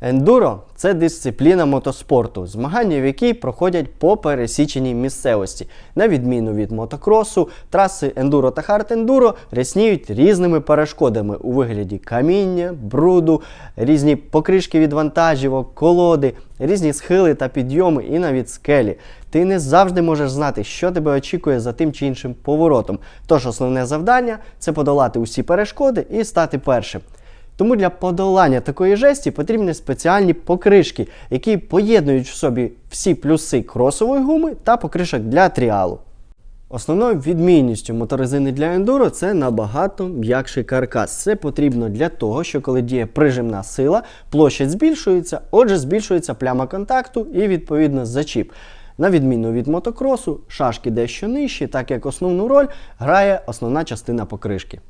Ендуро це дисципліна мотоспорту, змагання в якій проходять по пересіченій місцевості. На відміну від мотокросу, траси ендуро та хард-ендуро рясніють різними перешкодами у вигляді каміння, бруду, різні покришки від вантажівок, колоди, різні схили та підйоми і навіть скелі. Ти не завжди можеш знати, що тебе очікує за тим чи іншим поворотом. Тож основне завдання це подолати усі перешкоди і стати першим. Тому для подолання такої жесті потрібні спеціальні покришки, які поєднують в собі всі плюси кросової гуми та покришок для тріалу. Основною відмінністю моторезини для ендуро це набагато м'якший каркас. Це потрібно для того, що коли діє прижимна сила, площадь збільшується, отже, збільшується пляма контакту і відповідно зачіп. На відміну від мотокросу, шашки дещо нижчі, так як основну роль грає основна частина покришки.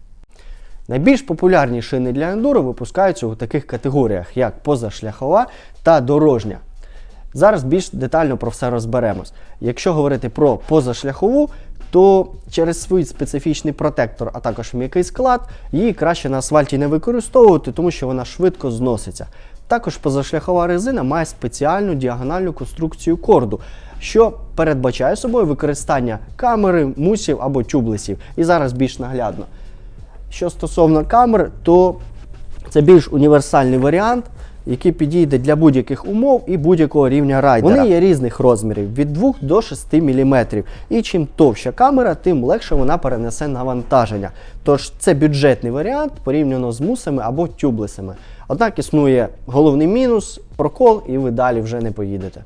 Найбільш популярні шини для ендуро випускаються у таких категоріях, як позашляхова та дорожня. Зараз більш детально про все розберемось. Якщо говорити про позашляхову, то через свій специфічний протектор, а також м'який склад, її краще на асфальті не використовувати, тому що вона швидко зноситься. Також позашляхова резина має спеціальну діагональну конструкцію корду, що передбачає собою використання камери, мусів або тюблесів. І зараз більш наглядно. Що стосовно камер, то це більш універсальний варіант, який підійде для будь-яких умов і будь-якого рівня райдера. Вони є різних розмірів від 2 до 6 мм. І чим товща камера, тим легше вона перенесе навантаження. Тож це бюджетний варіант порівняно з мусами або тюблесами. Однак існує головний мінус, прокол, і ви далі вже не поїдете.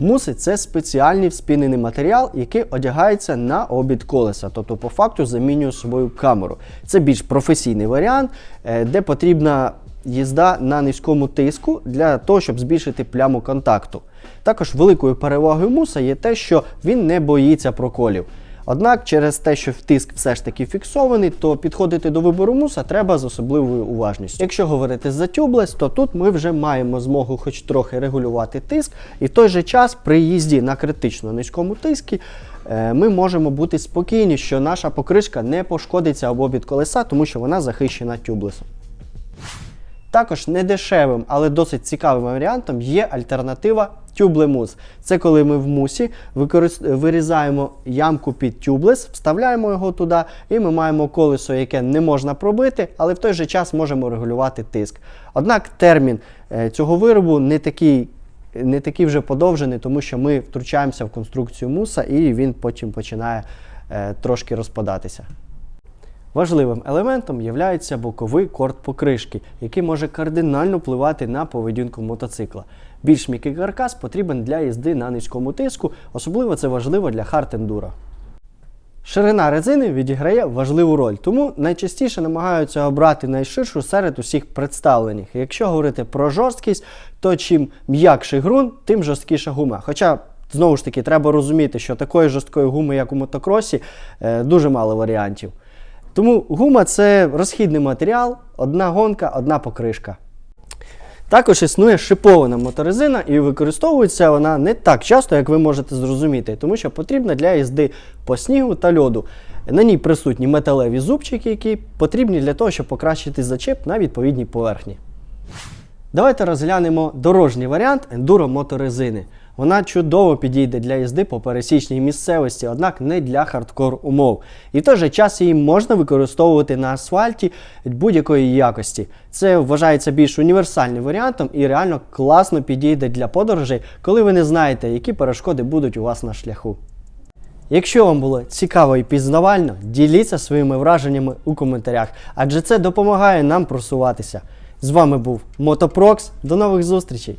Муси це спеціальний вспінений матеріал, який одягається на обід колеса, тобто по факту замінює собою камеру. Це більш професійний варіант, е, де потрібна їзда на низькому тиску для того, щоб збільшити пляму контакту. Також великою перевагою муса є те, що він не боїться проколів. Однак, через те, що тиск все ж таки фіксований, то підходити до вибору муса треба з особливою уважністю. Якщо говорити за тюблес, то тут ми вже маємо змогу хоч трохи регулювати тиск, і в той же час при їзді на критично низькому тиску е, ми можемо бути спокійні, що наша покришка не пошкодиться об обід колеса, тому що вона захищена тюблесом. Також недешевим, але досить цікавим варіантом є альтернатива тюблемус. Це коли ми в мусі використ... вирізаємо ямку під тюблес, вставляємо його туди, і ми маємо колесо, яке не можна пробити, але в той же час можемо регулювати тиск. Однак термін е, цього виробу не такий. Не такий вже подовжений, тому що ми втручаємося в конструкцію муса і він потім починає е, трошки розпадатися. Важливим елементом є боковий корд покришки, який може кардинально впливати на поведінку мотоцикла. Більш м'який каркас потрібен для їзди на низькому тиску, особливо це важливо для хард-ендуро. Ширина резини відіграє важливу роль, тому найчастіше намагаються обрати найширшу серед усіх представлених. Якщо говорити про жорсткість, то чим м'якший ґрунт, тим жорсткіша гума. Хоча, знову ж таки, треба розуміти, що такої жорсткої гуми, як у мотокросі, е, дуже мало варіантів. Тому гума це розхідний матеріал, одна гонка, одна покришка. Також існує шипована моторезина і використовується вона не так часто, як ви можете зрозуміти, тому що потрібна для їзди по снігу та льоду. На ній присутні металеві зубчики, які потрібні для того, щоб покращити зачеп на відповідній поверхні. Давайте розглянемо дорожній варіант ендуро моторезини. Вона чудово підійде для їзди по пересічній місцевості, однак не для хардкор умов. І в той же час її можна використовувати на асфальті будь-якої якості. Це вважається більш універсальним варіантом і реально класно підійде для подорожей, коли ви не знаєте, які перешкоди будуть у вас на шляху. Якщо вам було цікаво і пізнавально, діліться своїми враженнями у коментарях, адже це допомагає нам просуватися. З вами був Мотопрокс. До нових зустрічей!